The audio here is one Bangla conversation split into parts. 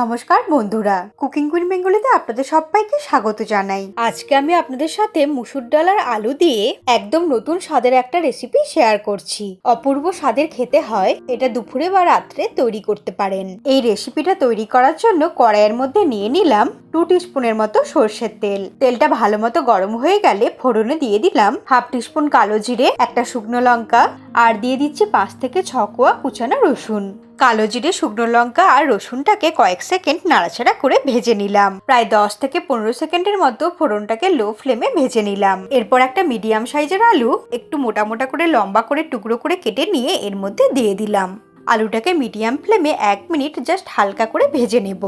নমস্কার বন্ধুরা। কুকিং কুইন বেঙ্গলিতে আপনাদের সবাইকে স্বাগত জানাই। আজকে আমি আপনাদের সাথে মুসুর ডাল আর আলু দিয়ে একদম নতুন স্বাদের একটা রেসিপি শেয়ার করছি। অপূর্ব স্বাদের খেতে হয়, এটা দুপুরে বা রাত্রে তৈরি করতে পারেন। এই রেসিপিটা তৈরি করার জন্য কড়াইয়ের মধ্যে নিয়ে নিলাম টু টিস্পুনের মতো সর্ষের তেল। তেলটা ভালো মতো গরম হয়ে গেলে ফোড়নে দিয়ে দিলাম হাফ টিস্পুন কালো জিরে, একটা শুকনো লঙ্কা আর দিয়ে দিচ্ছি পাঁচ থেকে ছ কোয়া কুচানো রসুন। কালো জিরে, শুকনো লঙ্কা আর রসুনটাকে কয়েক সেকেন্ড নাড়াচাড়া করে ভেজে নিলাম। প্রায় দশ থেকে পনেরো সেকেন্ডের মতো ফোড়নটাকে লো ফ্লেমে ভেজে নিলাম। এরপর একটা মিডিয়াম সাইজের আলু একটু মোটা মোটা করে লম্বা করে টুকরো করে কেটে নিয়ে এর মধ্যে দিয়ে দিলাম। আলুটাকে মিডিয়াম ফ্লেমে এক মিনিট জাস্ট হালকা করে ভেজে নেব।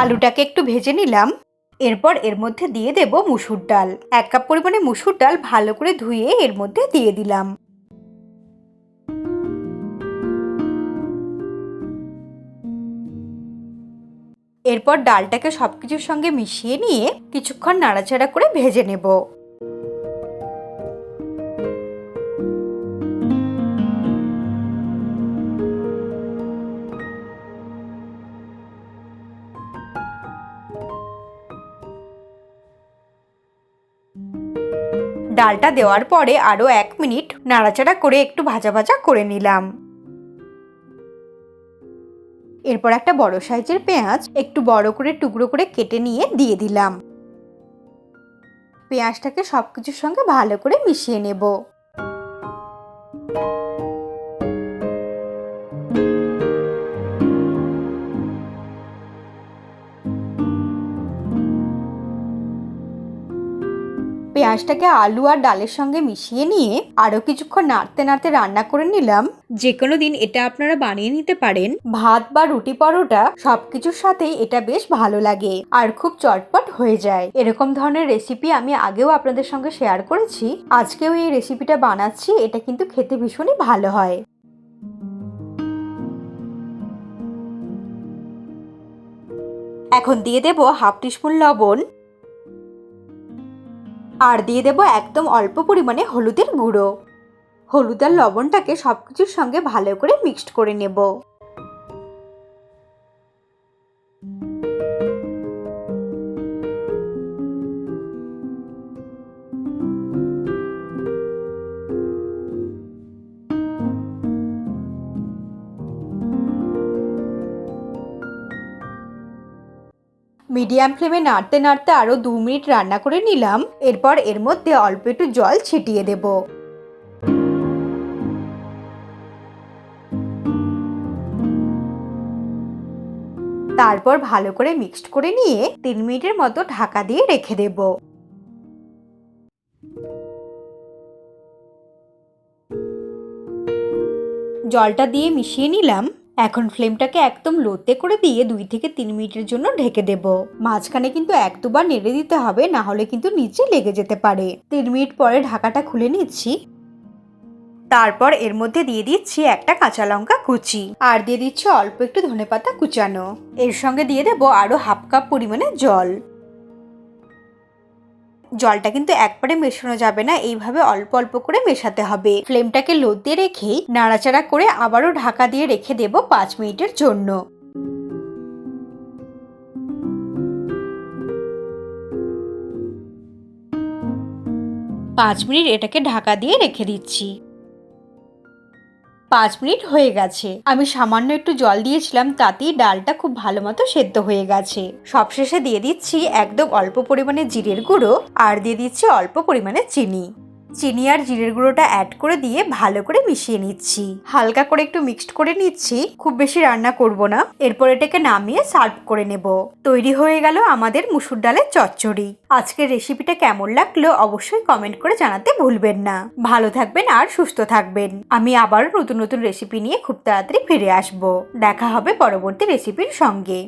আলুটাকে একটু ভেজে নিলাম। এরপর এর মধ্যে দিয়ে দেব মুসুর ডাল। এক কাপ পরিমাণে মুসুর ডাল ভালো করে ধুয়ে এর মধ্যে দিয়ে দিলাম। এরপর ডালটাকে সবকিছুর সঙ্গে মিশিয়ে নিয়ে কিছুক্ষণ নাড়াচাড়া করে ভেজে নেব। ডালটা দেওয়ার পরে আরও এক মিনিট নাড়াচাড়া করে একটু ভাজা ভাজা করে নিলাম। এরপর একটা বড় সাইজের পেঁয়াজ একটু বড় করে টুকরো করে কেটে নিয়ে দিয়ে দিলাম। পেঁয়াজটাকে সব কিছুর সঙ্গে ভালো করে মিশিয়ে নেব। পেঁয়াজটাকে আলু আর ডালের সঙ্গে মিশিয়ে নিয়ে আরও কিছুক্ষণ নাড়তে নাড়তে রান্না করে নিলাম। যে কোনো দিন এটা আপনারা বানিয়ে নিতে পারেন। ভাত বা রুটি পরোটা সবকিছুর সাথেই এটা বেশ ভালো লাগে আর খুব চটপট হয়ে যায়। এরকম ধরনের রেসিপি আমি আগেও আপনাদের সঙ্গে শেয়ার করেছি। আজকেও এই রেসিপিটা বানাচ্ছি এটা কিন্তু খেতে ভীষণই ভালো হয়। এখন দিয়ে দেব হাফ টিস্পুন লবণ। আর দিয়ে দেব একদম অল্প পরিমাণে হলুদের গুঁড়ো। হলুদ আর লবণটাকে সব কিছুর সঙ্গে ভালো করে মিক্সড করে নেব। মিডিয়াম ফ্লেমে নাড়তে নাড়তে আরও দু মিনিট রান্না করে নিলাম। এরপর এর মধ্যে অল্প একটু জল ছিটিয়ে দেব। তারপর ভালো করে মিক্সড করে নিয়ে তিন মিনিটের মতো ঢাকা দিয়ে রেখে দেব। জলটা দিয়ে মিশিয়ে নিলাম। এখন ফ্লেমটাকে একদম লোতে করে দিয়ে দুই থেকে তিন মিনিটের জন্য ঢেকে দেব। মাঝখানে কিন্তু এক দুবার নেড়ে দিতে হবে, না হলে কিন্তু নিচে লেগে যেতে পারে। তিন মিনিট পরে ঢাকাটা খুলে নিচ্ছি। তারপর এর মধ্যে দিয়ে দিচ্ছি একটা কাঁচা লঙ্কা কুচি। আর দিয়ে দিচ্ছি অল্প একটু ধনে পাতা কুচানো। এর সঙ্গে দিয়ে দেবো আরও হাফ কাপ পরিমাণে জল। জলটা কিন্তু একবারে মেশানো যাবে না, এইভাবে অল্প অল্প করে মেশাতে হবে। ফ্লেমটাকে লোতে রেখেই নাড়াচাড়া করে আবারও ঢাকা দিয়ে রেখে দেব পাঁচ মিনিটের জন্য। পাঁচ মিনিট এটাকে ঢাকা দিয়ে রেখে দিচ্ছি। পাঁচ মিনিট হয়ে গেছে। আমি সামান্য একটু জল দিয়েছিলাম, তাতেই ডালটা খুব ভালো মতো সেদ্ধ হয়ে গেছে। সবশেষে দিয়ে দিচ্ছি একদম অল্প পরিমাণে জিরের গুঁড়ো, আর দিয়ে দিচ্ছি অল্প পরিমাণে চিনি। চিনি আর জিরের গুঁড়োটা অ্যাড করে দিয়ে ভালো করে মিশিয়ে নিচ্ছি। হালকা করে একটু মিক্সড করে নিচ্ছি, খুব বেশি রান্না করব না। এরপর এটাকে নামিয়ে সার্ভ করে নেব। তৈরি হয়ে গেল আমাদের মুসুর ডালের চচ্চড়ি। আজকের রেসিপিটা কেমন লাগল অবশ্যই কমেন্ট করে জানাতে ভুলবেন না। ভালো থাকবেন আর সুস্থ থাকবেন। আমি আবারও নতুন নতুন রেসিপি নিয়ে খুব তাড়াতাড়ি ফিরে আসব। দেখা হবে পরবর্তী রেসিপির সঙ্গে।